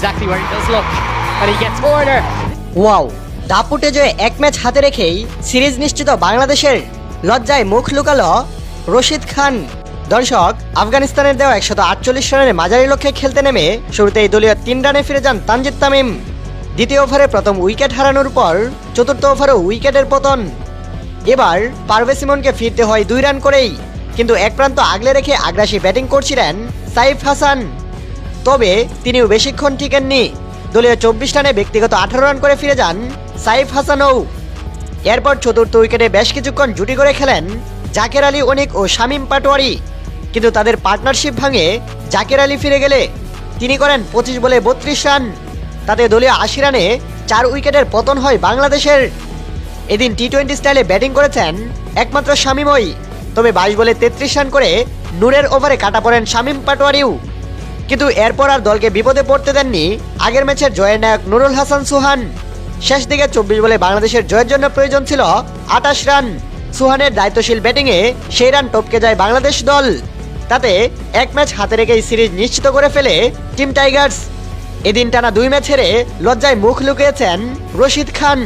exactly where he does look. But he gets order. Wow দাপুটে জয়ে এক match হাতে রেখেই সিরিজ নিশ্চিত বাংলাদেশের লজ্জায় মুখ লুকালো রশিদ খান দর্শক, আফগানিস্তানের দেওয়া একশত আটচল্লিশ রানের মাঝারি লক্ষ্যে খেলতে নেমে শুরুতেই দলীয় তিন রানে ফিরে যান তানজিদ তামিম দ্বিতীয় ওভারে প্রথম উইকেট হারানোর পর চতুর্থ ওভারও উইকেটের পতন এবার পারভেজ ইমনকে ফিরতে হয় দুই রান করেই, কিন্তু এক প্রান্ত আগলে রেখে আগ্রাসী ব্যাটিং করছিলেন সাইফ হাসান তবে তিনিও বেশিক্ষণ টিকেননি। দলীয় চব্বিশ রানে ব্যক্তিগত আঠারো রান করে ফিরে যান সাইফ হাসানও। এরপর চতুর্থ উইকেটে বেশ কিছুক্ষণ জুটি করে খেলেন জাকের আলী অনিক ও শামীম পাটোয়ারি। কিন্তু তাদের পার্টনারশিপ ভাঙে জাকের আলী ফিরে গেলে। তিনি করেন পঁচিশ বলে বত্রিশ রান। তাতে দলীয় আশি রানে চার উইকেটের পতন হয় বাংলাদেশের। এদিন টি টোয়েন্টি স্টাইলে ব্যাটিং করেছেন একমাত্র শামিমই। তবে বাইশ বলে তেত্রিশ রান করে নূরের ওভারে কাটা পড়েন শামীম পাটোয়ারিও। কিন্তু এরপর আর দলকে বিপদে পড়তে দেননি আগের ম্যাচের জয়ের নায়ক নুরুল হাসান সুহান। শেষ দিকে চব্বিশ বলে বাংলাদেশের জয়ের জন্য প্রয়োজন ছিল আটাশ রান। সুহানের দায়িত্বশীল ব্যাটিংয়ে সেই রান টপকে যায় বাংলাদেশ দল। তাতে এক ম্যাচ হাতে রেখেই সিরিজ নিশ্চিত করে ফেলে টিম টাইগার্স। এদিন টানা দুই ম্যাচ হেরে লজ্জায় মুখ লুকিয়েছেন রশিদ খান।